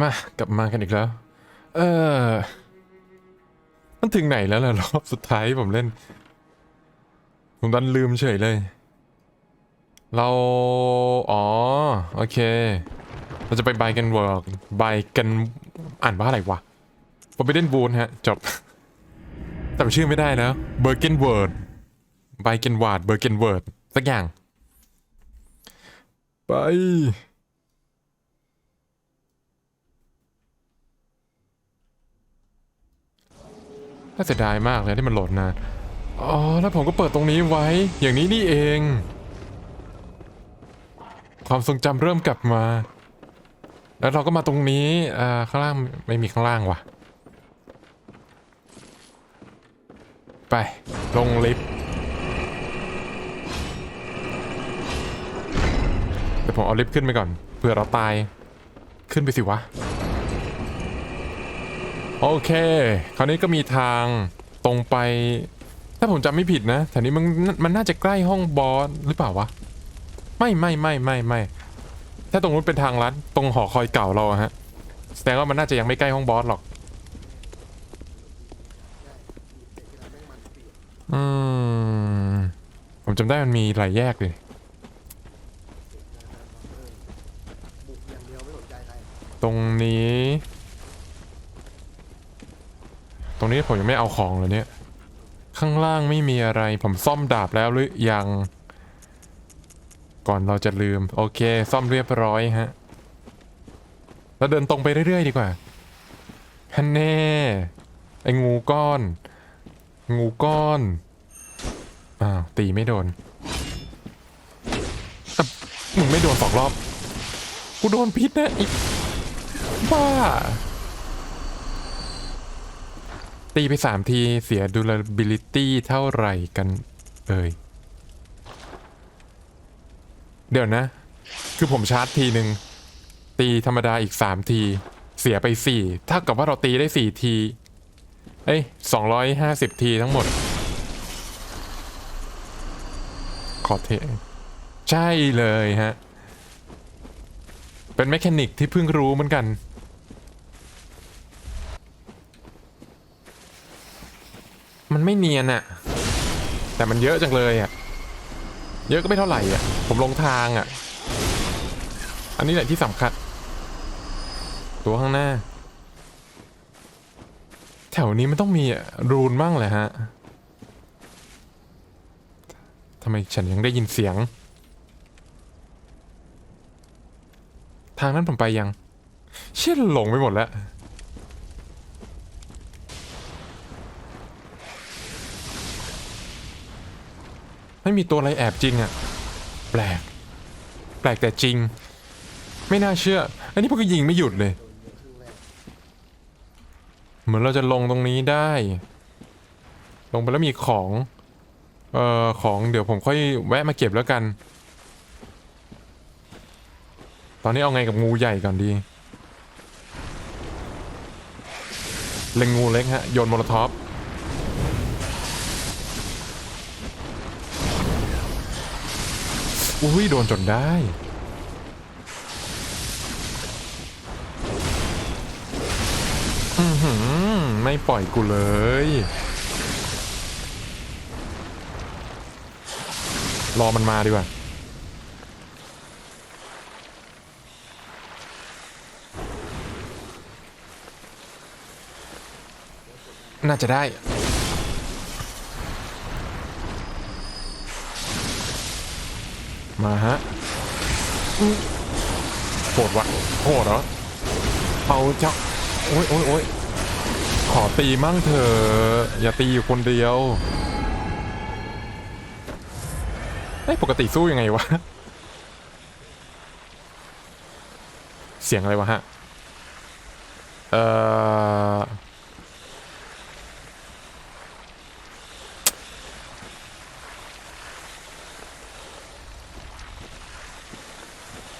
มากลับมากันอีกแล้ว เออ มันถึงไหนแล้วล่ะรอบสุดท้ายผมเล่น ผมดันลืมเฉยเลย เรา อ๋อ โอเค เราจะไปบายกันเวิร์กบายกันอ่านว่าอะไรวะผมไปเล่นบูนฮะ จบแต่ชื่อไม่ได้แล้วเบอร์เกนเวิร์ดบายเกนวาร์ดเบอร์เกนเวิร์ดสักอย่าง ไปาเสียดายมากเลยที่มันโหลดนาน อ๋อ แล้วผมก็เปิดตรงนี้ไว้ อย่างนี้นี่เอง ความทรงจำเริ่มกลับมา แล้วเราก็มาตรงนี้อ่าข้างล่างไม่มีข้างล่างว่ะ ไป ลงลิฟต์เดี๋ยวผมเอาลิฟต์ขึ้นไปก่อนเผื่อเราตาย ขึ้นไปสิวะ โอเค คราวนี้ก็มีทางตรงไป ถ้าผมจำไม่ผิดนะแถวนี้มันมันน่าจะใกล้ห้องบอสหรือเปล่าวะ ไม่ไม่ไม่ไม่ไม่ถ้าตรงนู้นเป็นทางลัดตรงหอคอยเก่าเราฮะแสดงว่ามันน่าจะยังไม่ใกล้ห้องบอสหรอก อืม ผมจำได้มันมีหลายแยกเลยตรงนี้ รงนี้ผมยังไม่เอาของเลยเนี่ย ข้างล่างไม่มีอะไร ผมซ่อมดาบแล้วหรือยัง ก่อนเราจะลืม โอเค ซ่อมเรียบร้อยฮะ แล้วเดินตรงไปเรื่อยๆดีกว่าฮันแน่ไอ้งูก้อน งูก้อน อ้าว ตีไม่โดนอ่มึงไม่โดนสองรอบ กูโดนพิษนะอีกบ้า ตีไปสามทีเสีย durability เท่าไหร่กันเอ่ยเดี๋ยวนะ คือผมชาร์จทีหนึ่งตีธรรมดาอีกสามที เสียไปสี่เท่ากับว่าเราตีได้สี่ที เอ้ยสองร้อยห้าสิบทีทั้งหมด ขอเทใช่เลยฮะ เป็นแมคานิกที่เพิ่งรู้เหมือนกัน มันไม่เนียนอะแต่มันเยอะจังเลยอะเยอะก็ไม่เท่าไหร่อะผมลงทางอะอันนี้แหละที่สำคัญ ตัวข้างหน้า แถวนี้มันต้องมีรูนบ้างแหละฮะทำไมฉันยังได้ยินเสียง ทางนั้นผมไปยัง เชี่ยหลงไปหมดแล้ว ไม่มีตัวอะไรแอบจริงอะแปลก แปลกแต่จริง ไม่น่าเชื่อ อันนี้พวกก็ยิงไม่หยุดเลย เหมือนเราจะลงตรงนี้ได้ ลงไปแล้วมีของ เอ่อ ของเดี๋ยวผมค่อยแวะมาเก็บแล้วกัน ตอนนี้เอาไงกับงูใหญ่ก่อนดี เล็งงูเล็กฮะ โยนโมโลท็อป อุ้ยโดนจนได้ อือหือ ไม่ปล่อยกูเลย รอมันมาดีกว่าน่าจะได้ มาฮะโหดวะโหดเหรอเอาเจ้าโอ้ยโอ้ยโอ้ยขอตีมั่งเถอะอย่าตีอยู่คนเดียวไอ้ยปกติสู้ยังไงวะ เสียงอะไรวะฮะ เอ่อ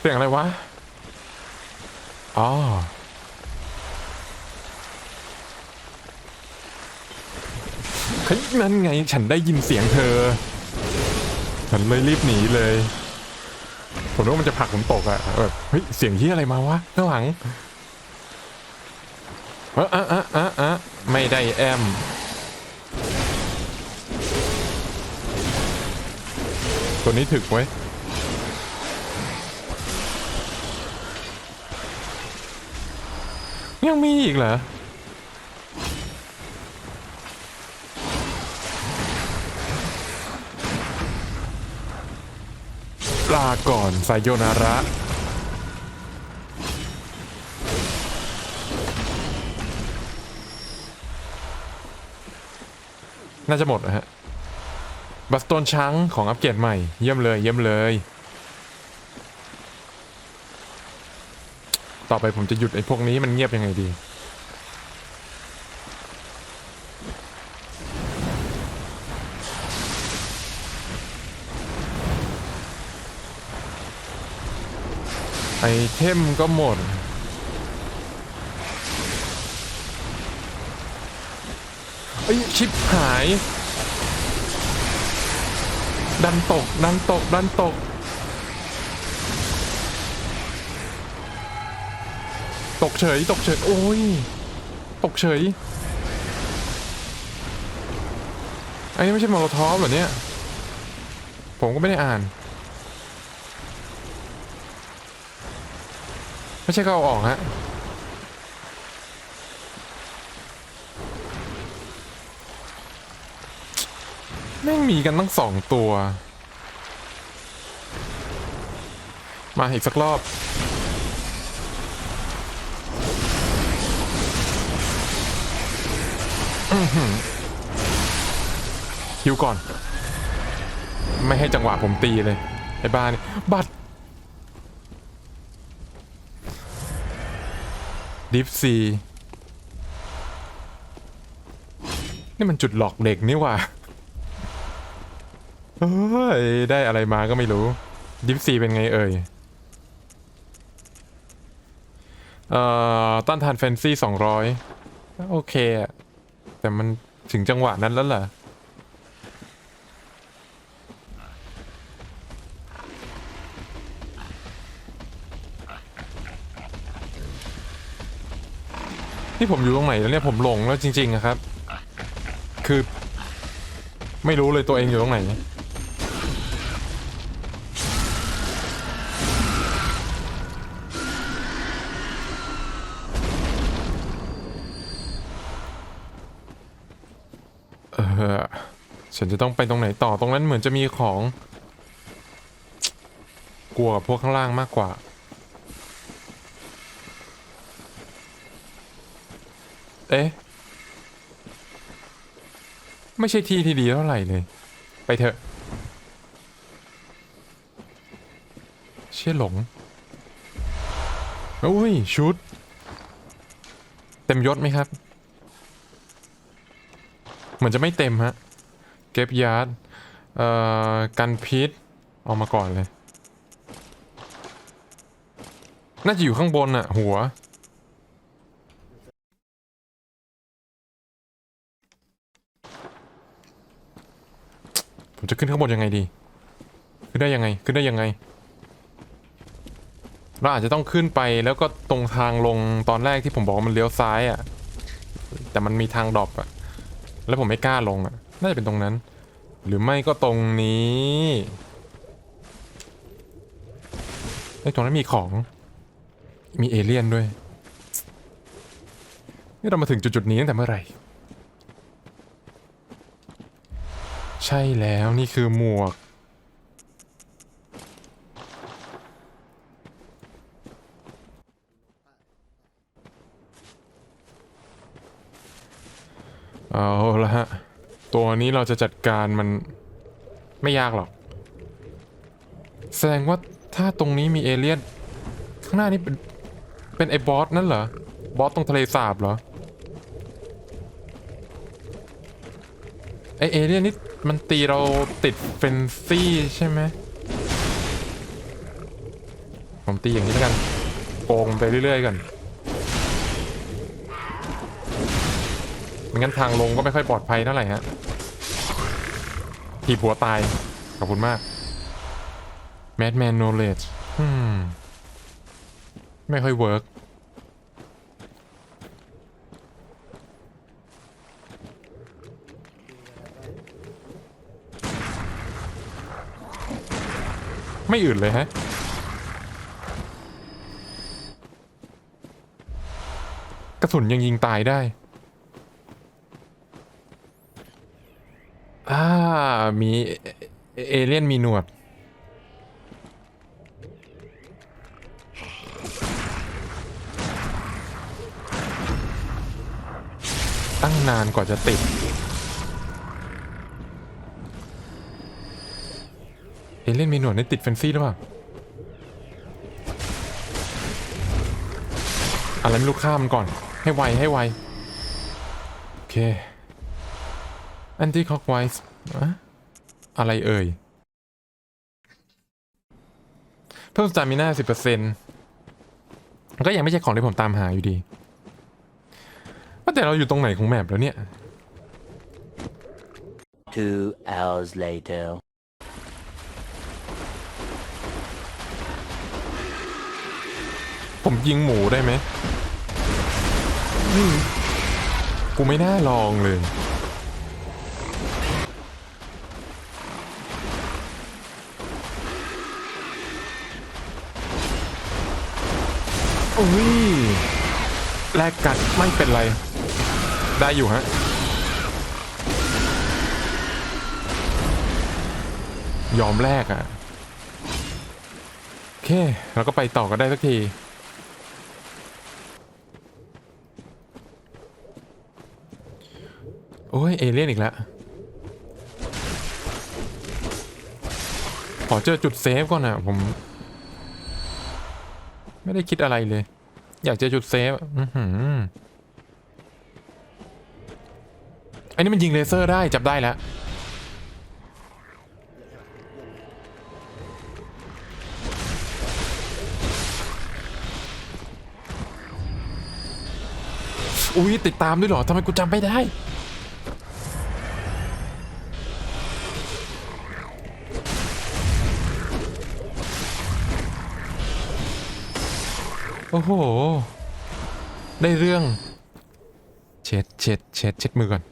เสียงอะไรวะ อ๋อ เฮ้ยนั่นไงฉันได้ยินเสียงเธอ ฉันเลยรีบหนีเลย ผมว่ามันจะผลักผมตกอะแบบเฮ้ย เสียงที่อะไรมาวะข้างหลังอะอะอะอะอะไม่ได้แอมตัวนี้ถึกไว้ ยังมีอีกเหรอ ลาก่อนไซโยนาระน่าจะหมดนะฮะ บัสตนช้างของอัปเกรดใหม่ เยี่ยมเลย เยี่ยมเลย ต่อไปผมจะหยุดไอ้พวกนี้มันเงียบยังไงดี ไอเทมก็หมดเอ้ยชิปหาย ดันตก ดันตก ดันตก ตกเฉย ตกเฉย โอ้ย ตกเฉย อันนี้ไม่ใช่มอลโลทอฟเหรอเนี่ย ผมก็ไม่ได้อ่าน ไม่ใช่ก็เอาออกฮะ แม่งมีกันตั้งสองตัว มาอีกสักรอบ ฮิวก่อน ไม่ให้จังหวะผมตีเลย ไอ้บ้านี่บัตรดิฟซีนี่มันจุดหลอกเด็กนี่ว่าเฮ้ย ได้อะไรมาก็ไม่รู้ดิฟซีเป็นไงเอ่ยเอ่อต้านทานแฟนซี่สองร้อยโอเคอะ แต่มันถึงจังหวะนั้นแล้วเหรอที่ผมอยู่ตรงไหนแล้วเนี่ยผมหลงแล้วจริงๆอะครับ คือ ไม่รู้เลยตัวเองอยู่ตรงไหน เออฉันจะต้องไปตรงไหนต่อตรงนั้นเหมือนจะมีของ กลัวกับพวกข้างล่างมากกว่า เอ๊ะ ไม่ใช่ที่ที่ดีเท่าไหร่เลย ไปเถอะ เชี่ยหลงอุ้ย ชุด เต็มยศไหมครับ เหมือนจะไม่เต็มฮะ เก็บยาร์ดเอ่อกันพิษเอามาก่อนเลย น่าจะอยู่ข้างบนอะหัวผมจะขึ้นข้างบนยังไงดี ขึ้นได้ยังไง ขึ้นได้ยังไง เราอาจจะต้องขึ้นไปแล้วก็ตรงทางลงตอนแรกที่ผมบอกว่ามันเลี้ยวซ้ายอะ่ะ แต่มันมีทางดรอปอะ่ะ แล้วผมไม่กล้าลงอะ น่าจะเป็นตรงนั้น หรือไม่ก็ตรงนี้ไอ้ตรงนั้นมีของ มีเอเลี่ยนด้วย นี่เรามาถึงจุดๆนี้ตั้งแต่เมื่อไหร่ ใช่แล้วนี่คือหมวกเอาละฮะตัวนี้เราจะจัดการมันไม่ยากหรอก แสดงว่าถ้าตรงนี้มีเอเลี่ยน ข้างหน้านี่เป็นเป็นไอ้บอสนั่นเหรอ บอสตรงทะเลสาบเหรอ ไอเอเลี่ยนนี่มันตีเราติดเฟนซี่ใช่ไหม ผมตีอย่างนี้แล้วกัน โกงไปเรื่อยๆกันงั้นทางลงก็ไม่ค่อยปลอดภัยเท่าไหร่ฮะ ทีผัวตาย ขอบคุณมากแมดแมนโนเลจไม่ค่อยเวิร์กไม่อื่นเลยฮะกระสุนยังยิงตายได้ มีเอเลี่ยนมีหนวด ตั้งนานกว่าจะติด เอเลี่ยนมีหนวดนี่ติดเฟนซี่หรือเปล่าอะไรไม่รู้ข้ามันก่อน ให้ไวให้ไว โอเคอันตี้คอกไวส์ อะไรเอ่ย เพิ่มสตามิน่าสิบเปอร์เซ็นต์ก็ยังไม่ใช่ของที่ผมตามหาอยู่ดีว่าแต่เราอยู่ตรงไหนของแมปแล้วเนี่ย Two hours later. ผมยิงหมูได้ไหมอืมกูไม่น่าลองเลย โอ้ยแลกกัดไม่เป็นไร ได้อยู่ฮะยอมแลกอะ่ะโอเคเราก็ไปต่อกันได้สักทีโอ้ย เอเลี่ยนอีกแล้ว ขอเจอจุดเซฟก่อนนะผม ไม่ได้คิดอะไรเลย อยากเจอจุดเซฟอือหืออันนี้มันยิงเลเซอร์ได้จับได้แล้ว อุ้ยติดตามด้วยเหรอทำไมกูจำไม่ได้ โอ้โห ได้เรื่อง เช็ดเช็ดเช็ดเช็ดมือก่อน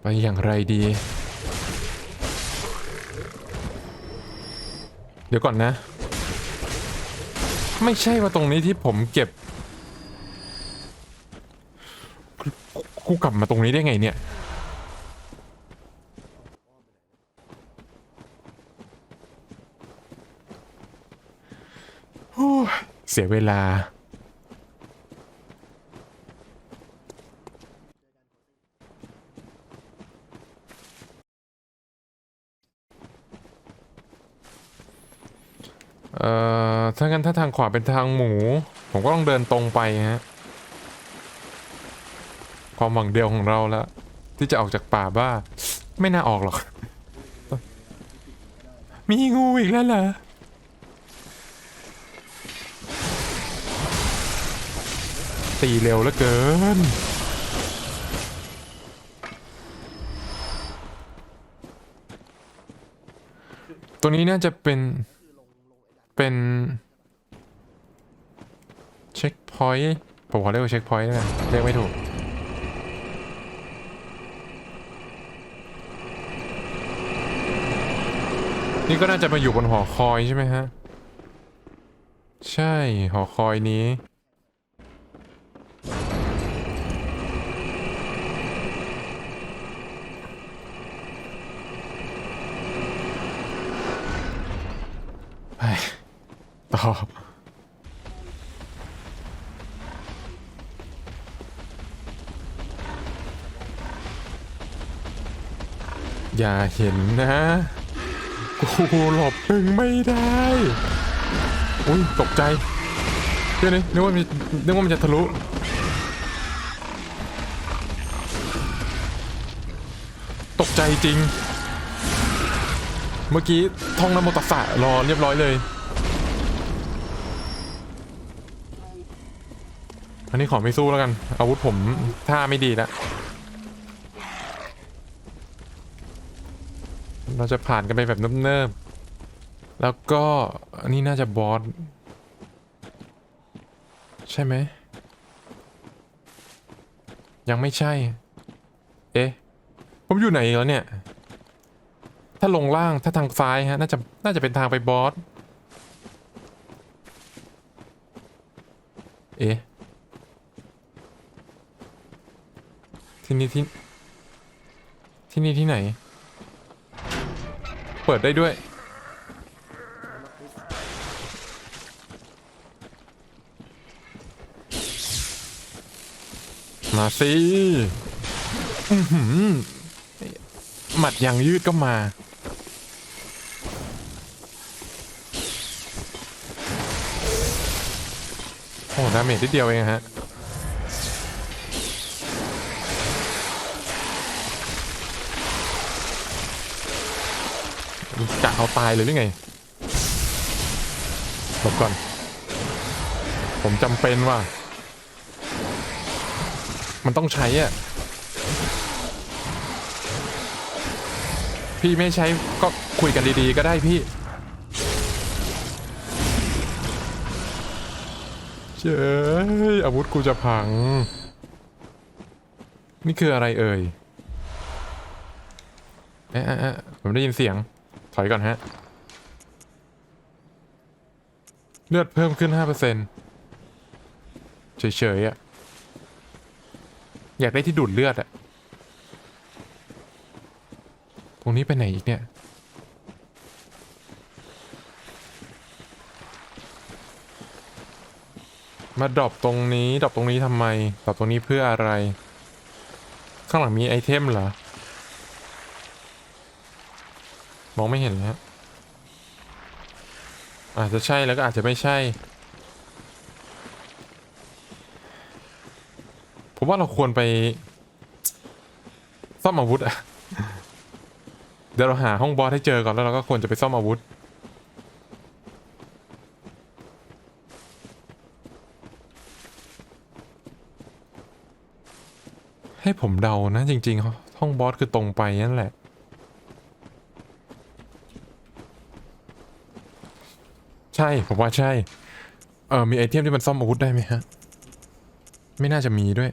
ไปอย่างไรดี เดี๋ยวก่อนนะ ไม่ใช่ว่าตรงนี้ที่ผมเก็บ กูกลับมาตรงนี้ได้ไงเนี่ย เสียเวลา เอ่อ ถ้างั้นถ้าทางขวาเป็นทางหมู ผมก็ต้องเดินตรงไปฮะ ความหวังเดียวของเราแล้วที่จะออกจากป่าบ้า ไม่น่าออกหรอก มีงูอีกแล้วเหรอตีเร็วเหลือเกิน ตัวนี้น่าจะเป็น เป็นเช็คพอยต์ผมขอเรียกว่าเช็คพอยต์แล้วกันเรียกไม่ถูก นี่ก็น่าจะมาอยู่บนหอคอยใช่ไหมฮะ ใช่หอคอยนี้ไปต่ออย่าเห็นนะ กูหลบมึงไม่ได้อุ้ยตกใจเดี๋ยวนี้นึกว่ามันนึกว่ามันจะทะลุตกใจจริง เมื่อกี้ท่องนโมตัสสะรอเรียบร้อยเลย อันนี้ขอไม่สู้แล้วกัน อาวุธผมท่าไม่ดีแล้ว เราจะผ่านกันไปแบบเนิบๆแล้วก็อันนี้น่าจะบอสใช่ไหม ยังไม่ใช่ เอ๊ะ ผมอยู่ไหนแล้วเนี่ย ถ้าลงล่างถ้าทางซ้ายฮะ น่าจะน่าจะเป็นทางไปบอสเอ๊ะที่นี่ที่ที่นี่ที่ไหน เปิดได้ด้วย มาสิหมัดย่างยืดก็มาโอ้ดาเมจนิดเดียวเองฮะะเอาตายเลยหรือไงหลบก่อน ผมจำเป็นว่ามันต้องใช้อะ พี่ไม่ใช้ก็คุยกันดีๆ ก็ได้พี่ เจ้ยอาวุธกูจะพัง นี่คืออะไรเอ่ยเอ๊ะเอ๊ะเอ๊ะผมได้ยินเสียง ถอยก่อนฮะ เลือดเพิ่มขึ้น 5%เฉยๆอะอยากได้ที่ดูดเลือดอะ ตรงนี้ไปไหนอีกเนี่ย มาดรอปตรงนี้ดรอปตรงนี้ทำไมดรอปตรงนี้เพื่ออะไร ข้างหลังมีไอเทมเหรอ ม องไม่เห็นเลยฮะอาจจะใช่แล้วก็อาจจะไม่ใช่ ผมว่าเราควรไปซ่อมอาวุธอะเดี๋ยวเราหาห้องบอสให้เจอก่อนแล้วเราก็ควรจะไปซ่อมอาวุธ ให้ผมเดานะจริงๆห้องบอสคือตรงไปนั่นแหละ ช่ผมว่าใช่ เออมีไอเทมที่มันซ่อมอาวุธได้ไหมฮะ ไม่น่าจะมีด้วย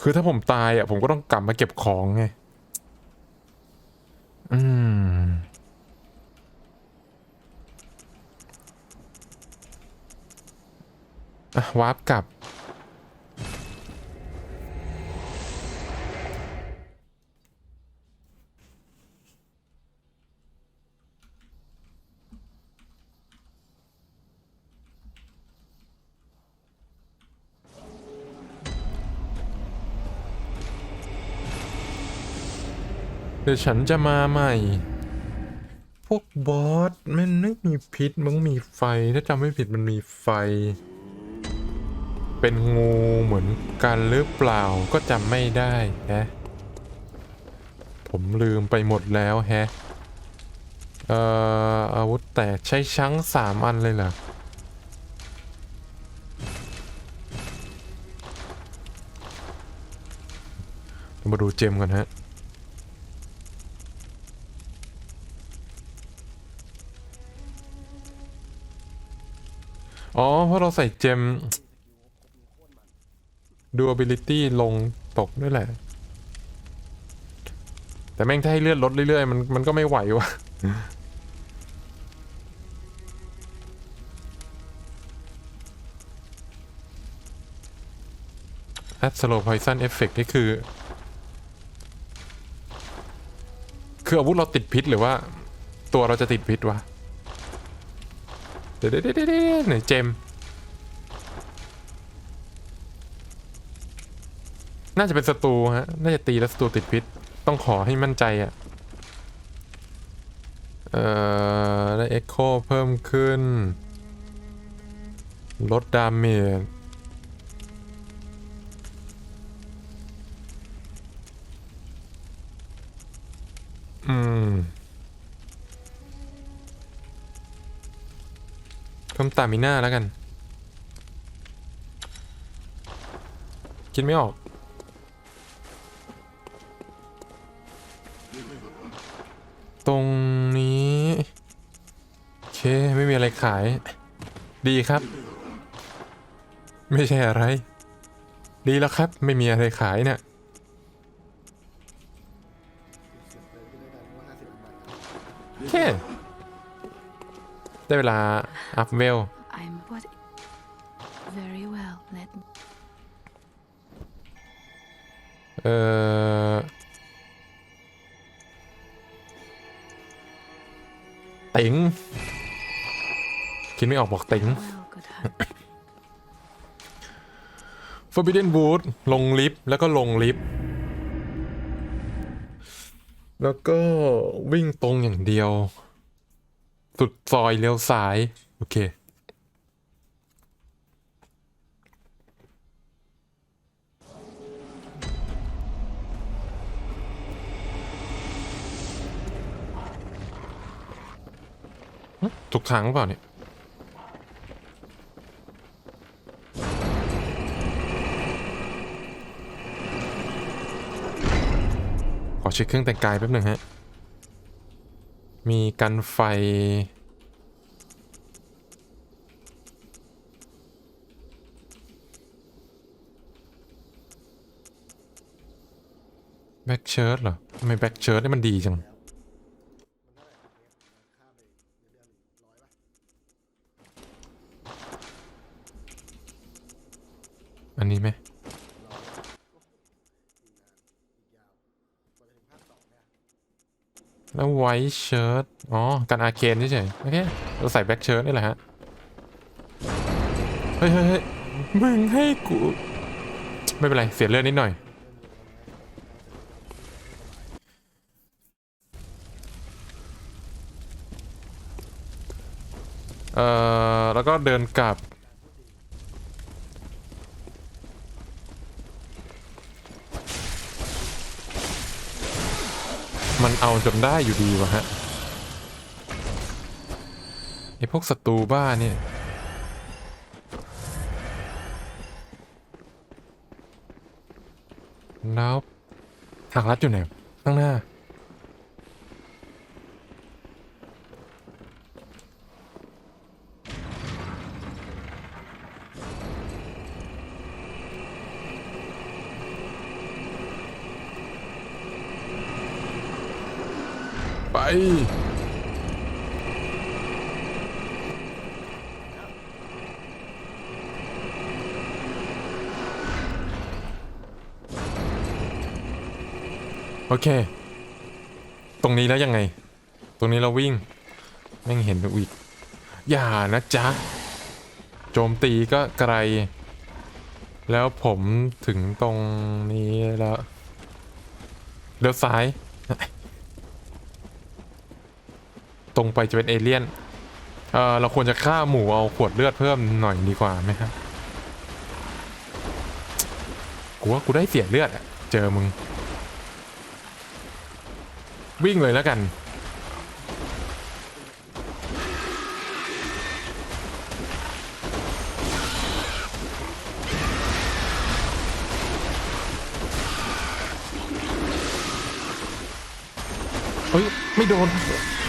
คือถ้าผมตายอะ ผมก็ต้องกลับมาเก็บของไง อืม อะวาร์ปกลับ ดี๋ยวฉันจะมาใหม่ พวกบอสมันไม่มีพิษมันมีไฟ ถ้าจำไม่ผิดมันมีไฟ เป็นงูเหมือนกันหรือเปล่าก็จำไม่ได้แฮะ ผมลืมไปหมดแล้วแฮะ เอ่ออาวุธแตกใช้ช้างสามอันเลยเหรอมาดูเจมกันฮะ อ๋อ เพราะเราใส่เจมดู ability ลงตกด้วยแหละ แต่แม่งถ้าให้เลือดลดเรื่อยๆ มันมันก็ไม่ไหววะ add slow poison effect นี่คือ คืออาวุธเราติดพิษหรือว่า ตัวเราจะติดพิษวะ เดี๋ยวเดี๋ยวเดี๋ยวเดี๋ยวไหนเจม น่าจะเป็นศัตรูฮะ น่าจะตีแล้วศัตรูติดพิษ ต้องขอให้มั่นใจอะ เอ่อ ได้เอ็กโคเพิ่มขึ้น ลดดาเมจ เพิ่มตามิน่าแล้วกัน คิดไม่ออก ตรงนี้โอเค ไม่มีอะไรขาย ดีครับ ไม่ใช่อะไร ดีแล้วครับ ไม่มีอะไรขายเนี่ยเสียบเลยที่ได้กันว่าห้าสิบอันใหม่โอเคได้เวลา อัพเวล I'm what? Very well. Let me. เออติ๋งคิดไม่ออกบอกติ๋ง Well, good heart. Forbidden Wood ลงลิฟต์แล้วก็ลงลิฟต์แล้วก็วิ่งตรงอย่างเดียว สุดซอยเลี้ยวซ้าย โอเค ถูกทางหรือเปล่าเนี่ย ขอเช็คเครื่องแต่งกายแป๊บหนึ่งฮะ มีกันไฟ แบ็กเชิร์ตเหรอทำไมแบ็กเชิร์ตนี่มันดีจังอันนี้ไหมแล้วไวท์เชิ้ตอ๋อ กันอาเคนเฉยๆโอเค เราใส่แบ็คเชิ้ตนี่แหละฮะ เฮ้ยเฮ้ยเฮ้ยมึงให้กู ไม่เป็นไร เสียเลือดนิดหน่อย เอ่อ แล้วก็เดินกลับ มันเอาจนได้อยู่ดีวะฮะไอพวกศัตรูบ้าเนี่ยแล้วทางลัดอยู่ไหนข้างหน้า โอเค ตรงนี้แล้วยังไง ตรงนี้เราวิ่ง แม่งเห็นวิกอย่านะจ๊ะ โจมตีก็ไกล แล้วผมถึงตรงนี้แล้ว เลี้ยวซ้าย ตรงไปจะเป็นเอเลี่ยน เออเราควรจะฆ่าหมูเอาขวดเลือดเพิ่มหน่อยดีกว่าไหมครับกูว่ากูได้เสียเลือดอะเจอมึง วิ่งเลยแล้วกัน เฮ้ย ไม่โดน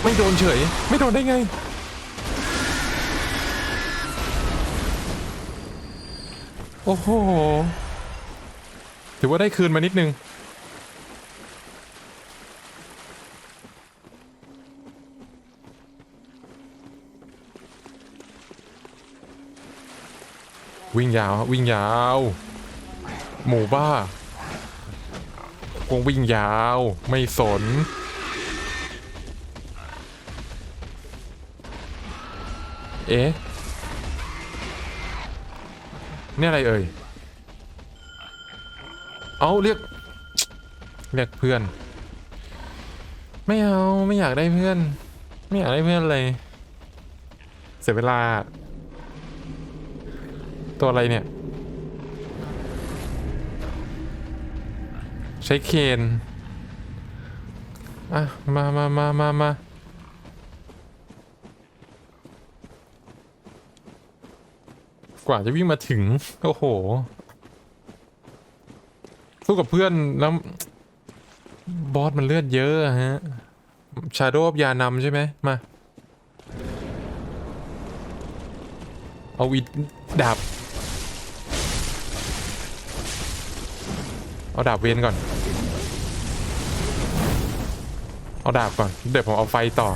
ไม่โดนเฉย ไม่โดนได้ไง โอ้โห ถือว่าได้คืนมานิดนึง วิ่งยาววิ่งยาว หมูบ้ากวงวิ่งยาว ไม่สน เอ๊ะนี่อะไรเอ่ย เอาเรียก เรียกเพื่อน ไม่เอาไม่อยากได้เพื่อน ไม่อยากได้เพื่อนเลย เสียเวลา ตัวอะไรเนี่ย ใช้เคนอะมามามามามา กว่าจะวิ่งมาถึง โอ้โห สู้กับเพื่อนแล้วบอสมันเลือดเยอะฮะ ชาโดว์ยานำใช่ไหมมา เอาอีดาบ เอาดาบเวนก่อน เอาดาบก่อน เดี๋ยวผมเอาไฟต่อ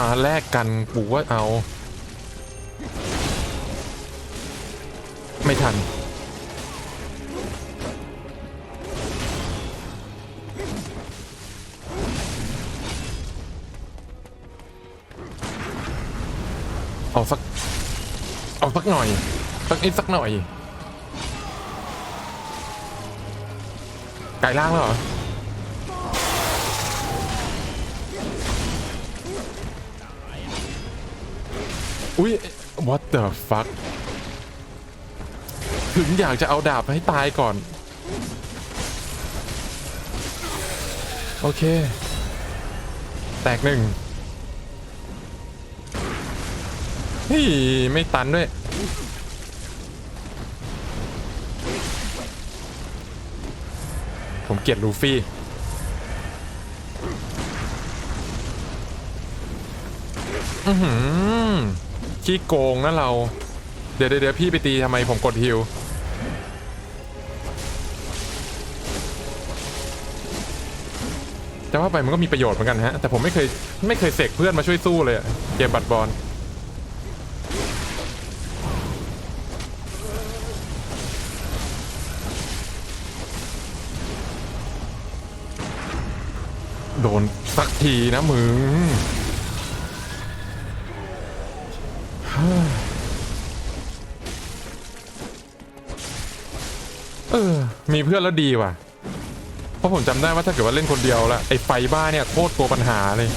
มาแลกกันปูว่าเอา ไม่ทัน เอาสัก เอาสักหน่อย สักนิดสักหน่อยไก่ล่างแล้วเหรอ อุ้ย what the fuck ถึงอยากจะเอาดาบให้ตายก่อน โอเค แตกหนึ่งเฮ้ย ไม่ตันด้วย ผมเกลียดลูฟี่อือหือ ขี้โกงนะเรา เดี๋ยวเดี๋ยวพี่ไปตีทำไมผมกดฮิวจะว่าไปมันก็มีประโยชน์เหมือนกันฮะ แต่ผมไม่เคยไม่เคยเสกเพื่อนมาช่วยสู้เลยเกมบัตรบอลโดนสักทีนะมึง มีเพื่อนแล้วดีว่ะ เพราะผมจำได้ว่าถ้าเกิดว่าเล่นคนเดียวละไอ้ไฟบ้าเนี่ยโคตรตัวปัญหาเลย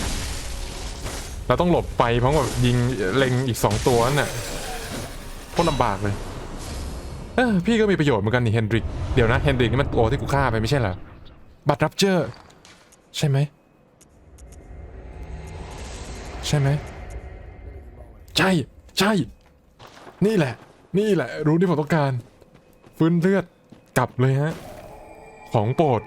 เราต้องหลบไปเพราะว่ายิงเล็งอีกสองตัวนั่นน่ะโคตรลำบากเลย เออพี่ก็มีประโยชน์เหมือนกันนี่เฮนดริก เดี๋ยวนะเฮนดริกนี่มันตัวที่กูฆ่าไปไม่ใช่เหรอ บัตรรับเจอร์ใช่ไหม ใช่ไหม ใช่ใช่ นี่แหละ นี่แหละ รู้ที่ผมต้องการ ฟื้นเลือด กลับเลยฮะ ของโปรด